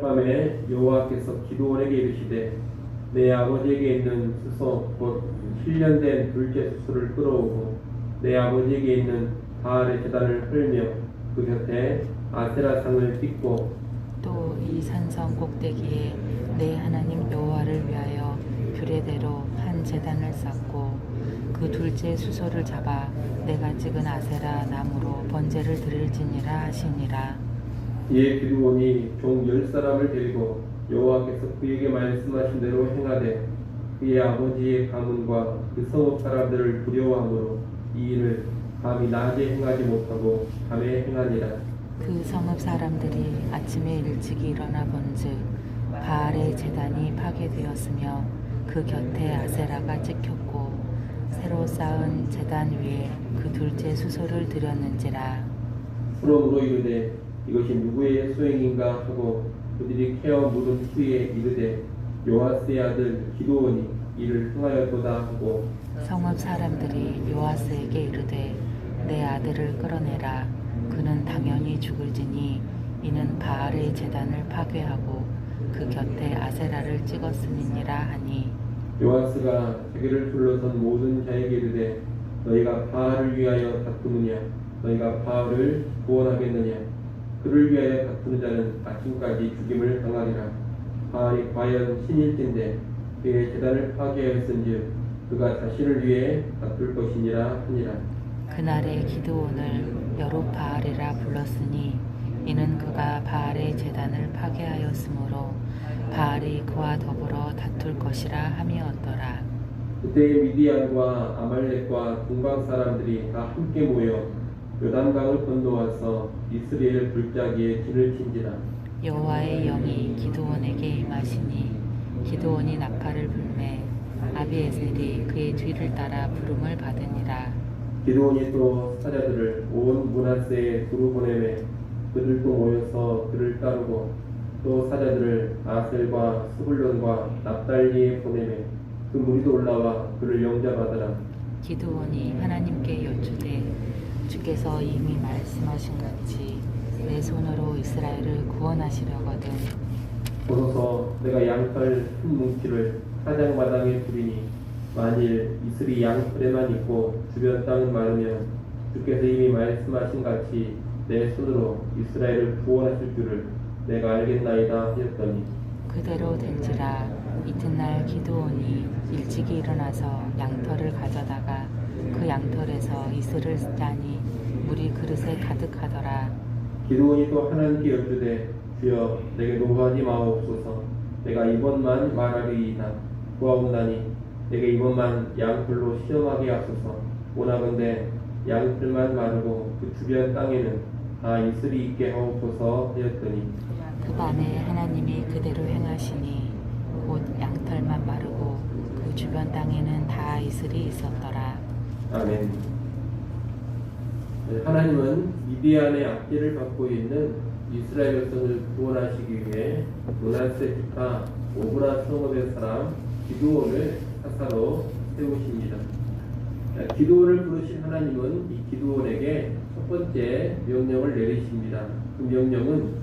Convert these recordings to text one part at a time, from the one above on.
밤에 여호와께서 기도원에게 이르시되 내 아버지에게 있는 수소 곧 실련된 둘째 수소를 끌어오고 내 아버지에게 있는 바알의 제단을 헐며 그 곁에 아세라 상을 띠고 또 이 산성 꼭대기에 내 하나님 여호와를 위하여 규례대로 한 제단을 쌓고 그 둘째 수소를 잡아 내가 찍은 아세라 나무로 번제를 드릴지니라 하시니라 이에 기드온이 종 열 사람을 데리고 여호와께서 그에게 말씀하신 대로 행하되 그의 아버지의 가문과 그 성읍 사람들을 두려워하므로 이 일을 감히 낮에 행하지 못하고 밤에 행하니라. 그 성읍 사람들이 아침에 일찍 일어나 본즉 바알의 제단이 파괴되었으며 그 곁에 아세라가 찍혔고 새로 쌓은 제단 위에 그 둘째 수소를 들였는지라. 그러므로 이르되 이것이 누구의 소행인가 하고 그들이 캐어 물은 후에 이르되 요아스의 아들 기도원이 이를 행하였도다 하고 성읍 사람들이 요아스에게 이르되 내 아들을 끌어내라. 그는 당연히 죽을지니 이는 바알의 제단을 파괴하고 그 곁에 아세라를 찍었음이니라 하니. 요아스가 자기를 둘러선 모든 자에게 이르되 너희가 바알을 위하여 다투느냐? 너희가 바알을 구원하겠느냐 그를 위하여 다투는 자는 아침까지 죽임을 당하리라 바알이 과연 신일진데 그의 재단을 파괴하였은즉 그가 자신을 위해 다툴 것이니라 하니라 그날에 기드온을 여룻바알이라 불렀으니 이는 그가 바알의 제단을 파괴하였으므로 바알이 그와 더불어 다툴 것이라 함이었더라. 그때 미디안과 아말렉과 동방 사람들이 다 함께 모여 요단강을 건너와서 이스라엘 불자기에 진을 친지라 여호와의 영이 기드온에게 임하시니 기드온이 나팔을 불매 아비에셀이 그의 뒤를 따라 부름을 받으니라. 기드온이 또 사자들을 온 문하세에 두루 보내매 그들도 모여서 그를 따르고 또 사자들을 아셀과 스불론과 납달리에 보내매 그 무리도 올라와 그를 영접하더라 기드온이 하나님께 여쭈되 주께서 이미 말씀하신 같이 내 손으로 이스라엘을 구원하시려거든 보소서 내가 양털 큰 뭉치를 사장 마당에 두리니 만일 이슬이 양털에만 있고 주변 땅은 마르면 주께서 이미 말씀하신 같이 내 손으로 이스라엘을 구원하실 줄을 내가 알겠나이다 하였더니. 그대로 된지라 이튿날 기드온이 일찍이 일어나서 양털을 가져다가 그 양털에서 이슬을 짜니 물이 그릇에 가득하더라. 기도원이 또 하나님께 여쭈되 주여 내게 노하지 마옵소서. 내가 이번만 말하리이다 구하옵나니 내게 이번만 양털로 시험하게 하소서. 오나건대 양털만 마르고 그 주변 땅에는 다 이슬이 있게 하옵소서 하였더니. 그 밤에 하나님이 그대로 행하시니 곧 양털만 마르고 그 주변 땅에는 다 이슬이 있었더라 아멘 네, 하나님은 미디안의 압제를 받고 있는 이스라엘 백성을 구원하시기 위해 문하세 지파 오브라 성읍의 사람 기드온을 사사로 세우십니다. 네, 기드온을 부르신 하나님은 이 기드온에게 첫 번째 명령을 내리십니다. 그 명령은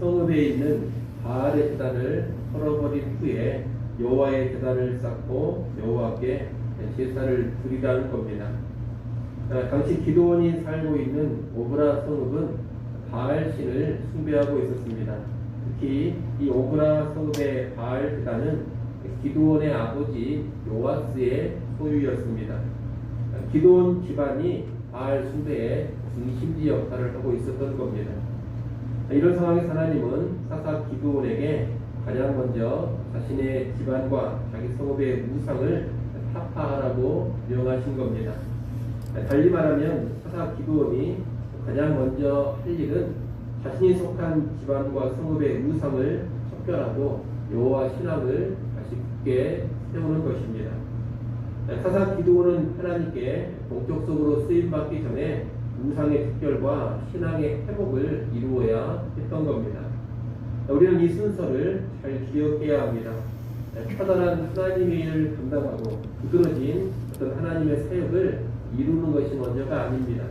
성읍에 있는 바알의 재단을 털어버린 후에 여호와의 재단을 쌓고 여호와께 제사를 드리라는 겁니다. 아, 당시 기도원이 살고 있는 오브라 성읍은 바알 신을 숭배하고 있었습니다. 특히 이 오브라 성읍의 바알 제단은 기도원의 아버지 요아스의 소유였습니다. 아, 기도원 집안이 바알 숭배의 중심지 역할을 하고 있었던 겁니다. 아, 이런 상황에서 하나님은 사사 기도원에게 가장 먼저 자신의 집안과 자기 성읍의 우상을 타파하라고 명하신 겁니다. 달리 말하면 사사 기도원이 가장 먼저 할 일은 자신이 속한 집안과 성읍의 우상을 척결하고 여호와 신앙을 다시 굳게 세우는 것입니다. 사사 기도원은 하나님께 본격적으로 쓰임 받기 전에 우상의 특결과 신앙의 회복을 이루어야 했던 겁니다. 우리는 이 순서를 잘 기억해야 합니다. 처단한 하나님의 일을 감당하고 두드러진 어떤 하나님의 사역을 이루는 것이 먼저가 아닙니다.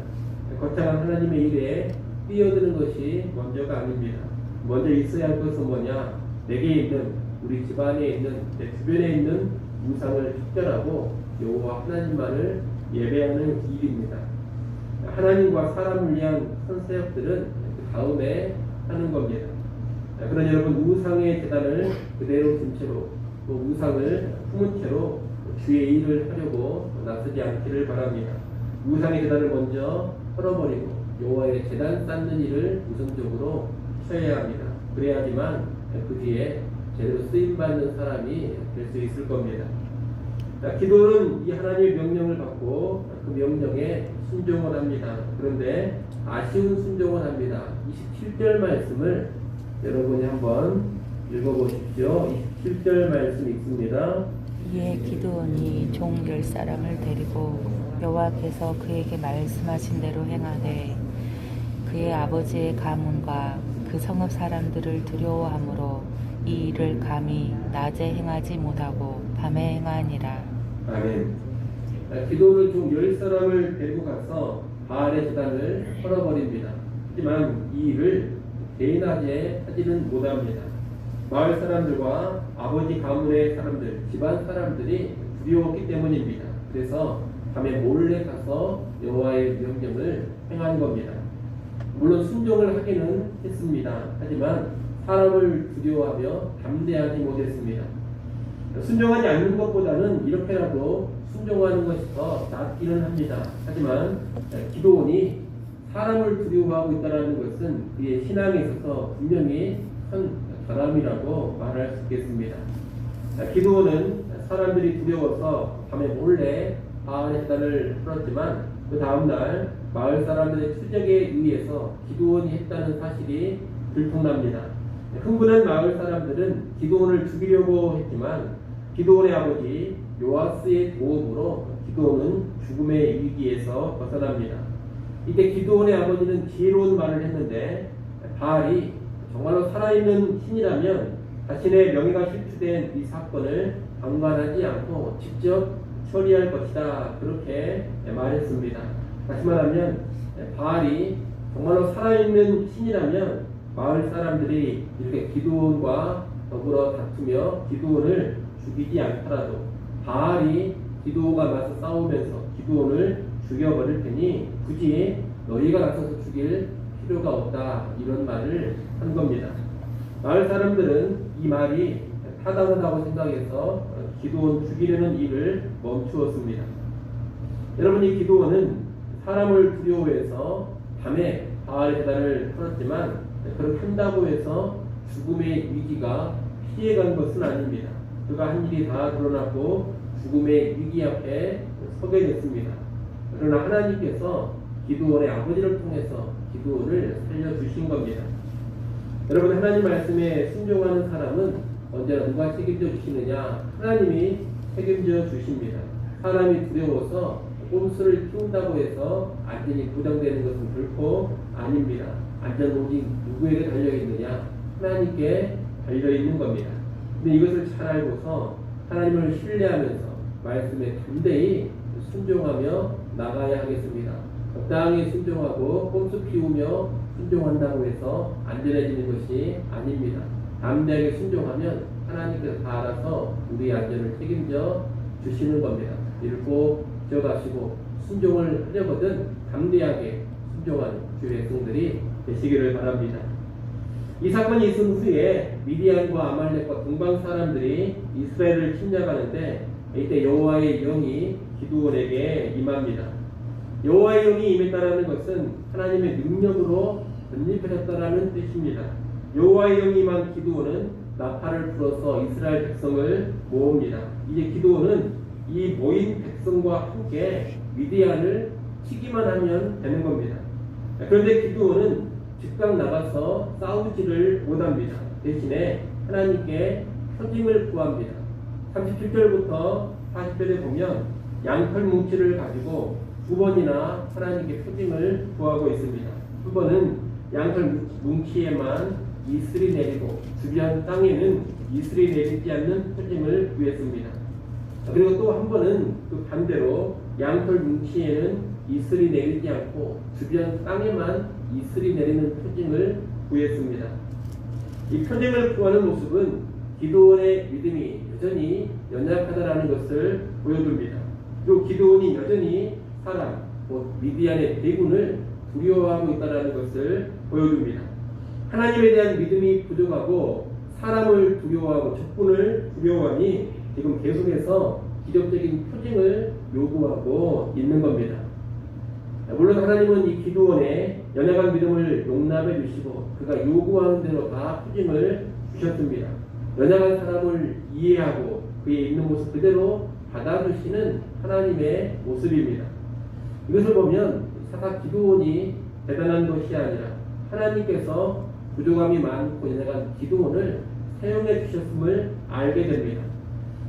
거창한 하나님의 일에 뛰어드는 것이 먼저가 아닙니다. 먼저 있어야 할 것은 뭐냐? 내게 있는 우리 집안에 있는 내 주변에 있는 우상을 척결하고 여호와 하나님만을 예배하는 일입니다. 하나님과 사람을 위한 선사역들은 그 다음에 하는 겁니다. 그러나 여러분 우상의 재단을 그대로 둔 채로 또 우상을 품은 채로 주의 일을 하려고 나서지 않기를 바랍니다. 우상의 재단을 먼저 털어버리고 여호와의 재단 쌓는 일을 우선적으로 쳐야 합니다. 그래야지만 그 뒤에 제대로 쓰임 받는 사람이 될 수 있을 겁니다. 자, 기도는 이 하나님의 명령을 받고 그 명령에 순종을 합니다. 그런데 아쉬운 순종을 합니다. 27절 말씀을 여러분이 한번 읽어보십시오. 27절 말씀 읽습니다. 이에 기드온이 종 열 사람을 데리고 여호와께서 그에게 말씀하신 대로 행하되 그의 아버지의 가문과 그 성읍 사람들을 두려워하므로 이 일을 감히 낮에 행하지 못하고 밤에 행하니라. 아멘. 자, 기도를 총열 사람을 데리고 가서 바알의 재단을 털어버립니다. 하지만 이 일을 대낮에 하지는 못합니다. 마을 사람들과 아버지 가문의 사람들, 집안 사람들이 두려웠기 때문입니다. 그래서 밤에 몰래 가서 여호와의 명령을 행한 겁니다. 물론 순종을 하기는 했습니다. 하지만 사람을 두려워하며 담대하지 못했습니다. 순종하지 않는 것보다는 이렇게라도 순종하는 것이 더 낫기는 합니다. 하지만 기도원이 사람을 두려워하고 있다는 것은 그의 신앙에 있어서 분명히 큰 결함이라고 말할 수 있겠습니다. 기도원은 사람들이 두려워서 밤에 몰래 바알의 재단을 풀었지만 그 다음날 마을 사람들의 추적에 의해서 기도원이 했다는 사실이 들통납니다. 흥분한 마을 사람들은 기도원을 죽이려고 했지만 기도원의 아버지 요아스의 도움으로 기도원은 죽음의 위기에서 벗어납니다. 이때 기도원의 아버지는 지혜로운 말을 했는데 바알이 정말로 살아있는 신이라면 자신의 명예가 실추된 이 사건을 방관하지 않고 직접 처리할 것이다 그렇게 말했습니다. 다시 말하면 바알이 정말로 살아있는 신이라면 마을 사람들이 이렇게 기도원과 더불어 다투며 기도원을 죽이지 않더라도 바알이 기도가 나서 싸우면서 기도원을 죽여버릴 테니 굳이 너희가 나서서 죽일 필요가 없다 이런 말을 한 겁니다. 마을 사람들은 이 말이 타당하다고 생각해서 기도원 죽이려는 일을 멈추었습니다. 여러분 이 기도원은 사람을 두려워해서 밤에 바알의 재단을 털었지만 그렇게 한다고 해서 죽음의 위기가 피해간 것은 아닙니다. 그가 한 일이 다 드러났고 죽음의 위기 앞에 서게 됐습니다. 그러나 하나님께서 기도원의 아버지를 통해서 기도원을 살려주신 겁니다. 여러분 하나님 말씀에 순종하는 사람은 언제나 누가 책임져 주시느냐? 하나님이 책임져 주십니다. 사람이 두려워서 꼼수를 키운다고 해서 안전이 보장되는 것은 결코 아닙니다. 안전 오직 누구에게 달려 있느냐? 하나님께 달려 있는 겁니다. 근데 이것을 잘 알고서 하나님을 신뢰하면서 말씀에 담대히 순종하며 나가야 하겠습니다. 적당히 순종하고 꼼수 피우며 순종한다고 해서 안전해지는 것이 아닙니다. 담대하게 순종하면 하나님께서 다 알아서 우리의 안전을 책임져 주시는 겁니다. 이를 꼭 기억하시고 순종을 하려거든 담대하게 순종하는 주의 백성들이 되시기를 바랍니다. 이 사건이 있은 후에 미디안과 아말렉과 동방 사람들이 이스라엘을 침략하는데 이때 여호와의 영이 기드온에게 임합니다. 여호와의 영이 임했다라는 것은 하나님의 능력으로 건립하셨다라는 뜻입니다. 여호와의 영이 임한 기드온은 나팔을 불어서 이스라엘 백성을 모읍니다. 이제 기드온은 이 모인 백성과 함께 미디안을 치기만 하면 되는 겁니다. 그런데 기드온은 즉각 나가서 싸우지를 못합니다. 대신에 하나님께 표징을 구합니다. 37절부터 40절에 보면 양털 뭉치를 가지고 두 번이나 하나님께 표징을 구하고 있습니다. 두 번은 양털 뭉치에만 이슬이 내리고 주변 땅에는 이슬이 내리지 않는 표징을 구했습니다. 그리고 또 한 번은 그 반대로 양털 뭉치에는 이슬이 내리지 않고 주변 땅에만 이슬이 내리는 표징을 구했습니다. 이 표징을 구하는 모습은 기도원의 믿음이 여전히 연약하다라는 것을 보여줍니다. 그리고 기도원이 여전히 사람, 곧 미디안의 대군을 두려워하고 있다는 것을 보여줍니다. 하나님에 대한 믿음이 부족하고 사람을 두려워하고 적군을 두려워하니 지금 계속해서 기적적인 표징을 요구하고 있는 겁니다. 물론 하나님은 이 기도원의 연약한 믿음을 용납해 주시고 그가 요구하는 대로 다 표징을 주셨습니다. 연약한 사람을 이해하고 그의 있는 모습 그대로 받아주시는 하나님의 모습입니다. 이것을 보면 사사 기도원이 대단한 것이 아니라 하나님께서 부족함이 많고 연약한 기도원을 사용해 주셨음을 알게 됩니다.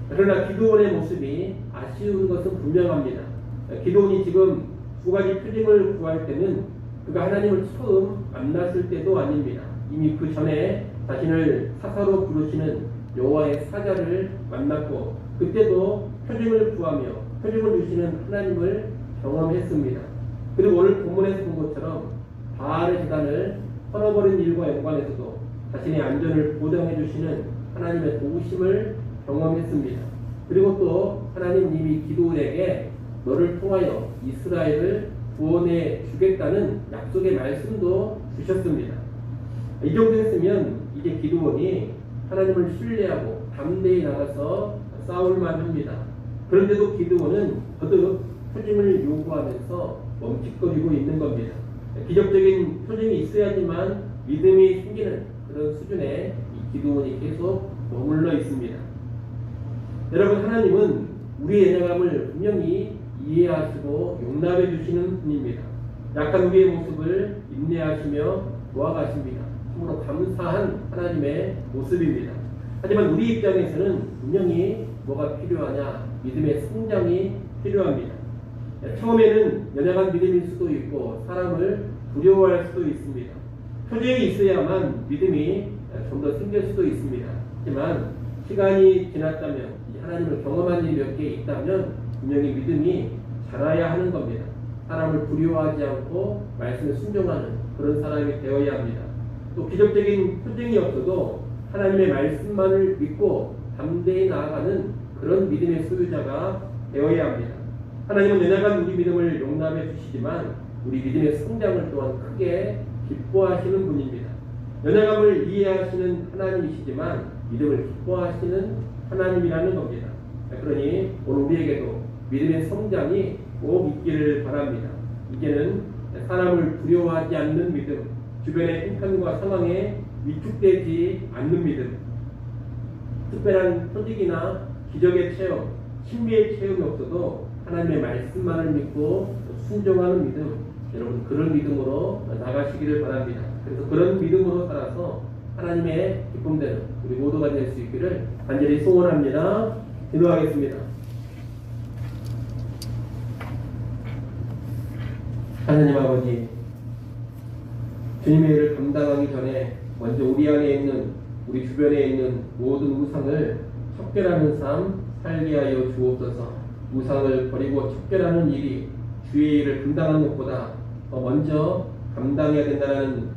그러나 기도원의 모습이 아쉬운 것은 분명합니다. 기도원이 지금 두 가지 표징을 구할 때는 그가 하나님을 처음 만났을 때도 아닙니다. 이미 그 전에 자신을 사사로 부르시는 여호와의 사자를 만났고 그때도 표징을 구하며 표징을 주시는 하나님을 경험했습니다. 그리고 오늘 본문에서 본 것처럼 바알의 재단을 털어버린 일과 연관해서도 자신의 안전을 보장해 주시는 하나님의 도우심을 경험했습니다. 그리고 또 하나님 님이 기도원에게 너를 통하여 이스라엘을 구원해 주겠다는 약속의 말씀도 주셨습니다. 이 정도 했으면 이제 기도원이 하나님을 신뢰하고 담대히 나가서 싸울만 합니다. 그런데도 기도원은 거듭 표징을 요구하면서 멈칫거리고 있는 겁니다. 기적적인 표징이 있어야지만 믿음이 생기는 그런 수준의 이 기도원이 계속 머물러 있습니다. 여러분 하나님은 우리의 연약함을 분명히 이해하시고 용납해 주시는 분입니다. 약한 우리의 모습을 인내하시며 도와가십니다. 참으로 감사한 하나님의 모습입니다. 하지만 우리 입장에서는 분명히 뭐가 필요하냐? 믿음의 성장이 필요합니다. 처음에는 연약한 믿음일 수도 있고 사람을 두려워할 수도 있습니다. 표정이 있어야만 믿음이 좀 더 생길 수도 있습니다. 하지만 시간이 지났다면 하나님을 경험한 일이 몇 개 있다면 분명히 믿음이 자라야 하는 겁니다. 사람을 두려워하지 않고 말씀에 순종하는 그런 사람이 되어야 합니다. 또 기적적인 표징이 없어도 하나님의 말씀만을 믿고 담대히 나아가는 그런 믿음의 소유자가 되어야 합니다. 하나님은 연약한 우리 믿음을 용납해 주시지만 우리 믿음의 성장을 또한 크게 기뻐하시는 분입니다. 연약함을 이해하시는 하나님이시지만 믿음을 기뻐하시는 하나님이라는 겁니다. 그러니 오늘 우리에게도 믿음의 성장이 꼭 있기를 바랍니다. 이제는 사람을 두려워하지 않는 믿음, 주변의 형편과 상황에 위축되지 않는 믿음, 특별한 표직이나 기적의 체험, 신비의 체험이 없어도 하나님의 말씀만을 믿고 순종하는 믿음, 여러분 그런 믿음으로 나가시기를 바랍니다. 그래서 그런 믿음으로 살아서 하나님의 기쁨되는 우리 모두가 될 수 있기를 간절히 소원합니다. 기도하겠습니다. 하나님 아버지, 주님의 일을 감당하기 전에 먼저 우리 안에 있는 우리 주변에 있는 모든 우상을 척결하는 삶 살게 하여 주옵소서. 우상을 버리고 척결하는 일이 주의 일을 감당하는 것보다 더 먼저 감당해야 된다는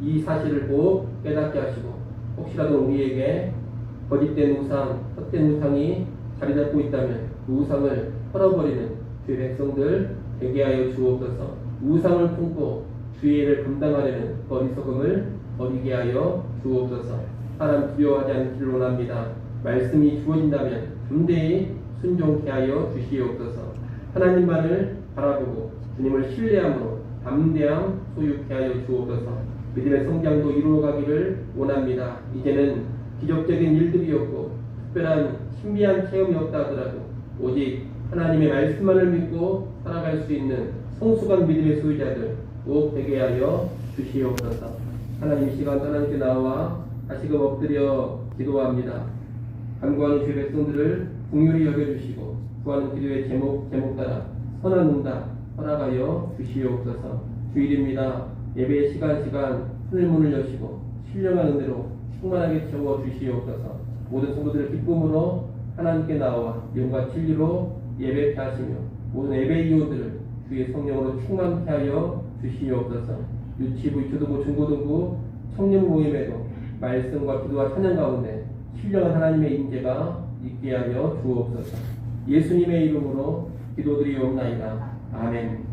이 사실을 꼭 깨닫게 하시고 혹시라도 우리에게 거짓된 우상, 헛된 우상이 자리 잡고 있다면 그 우상을 털어버리는 주의 백성들 되게 하여 주옵소서. 우상을 품고 주의 일을 감당하려는 어리석음을 버리게 하여 주옵소서. 사람 두려워하지 않기를 원합니다. 말씀이 주어진다면 담대히 순종케 하여 주시옵소서. 하나님만을 바라보고 주님을 신뢰함으로 담대함 소유케 하여 주옵소서. 믿음의 성장도 이루어가기를 원합니다. 이제는 기적적인 일들이 없고 특별한 신비한 체험이 없다 하더라도 오직 하나님의 말씀만을 믿고 살아갈 수 있는 성숙한 믿음의 소유자들 꼭 되게 하여 주시옵소서. 하나님 이 시간 하나님께 나와 다시금 엎드려 기도합니다. 간구하는 주의 백성들을 국률이 여겨주시고 구하는 기도의 제목 제목 따라 선한 응답 허락하여 주시옵소서. 주일입니다. 예배 시간 시간 하늘 문을 여시고 신령한 은혜로 충만하게 채워 주시옵소서. 모든 성도들을 기쁨으로 하나님께 나와 영과 진리로 예배케 하시며 모든 예배 이웃들을 주의 성령으로 충만케 하여 주시옵소서. 유치부, 초등부, 중고등부, 청년 모임에도 말씀과 기도와 찬양 가운데 신령한 하나님의 임재가 있게 하여 주옵소서. 예수님의 이름으로 기도드리옵나이다. 아멘.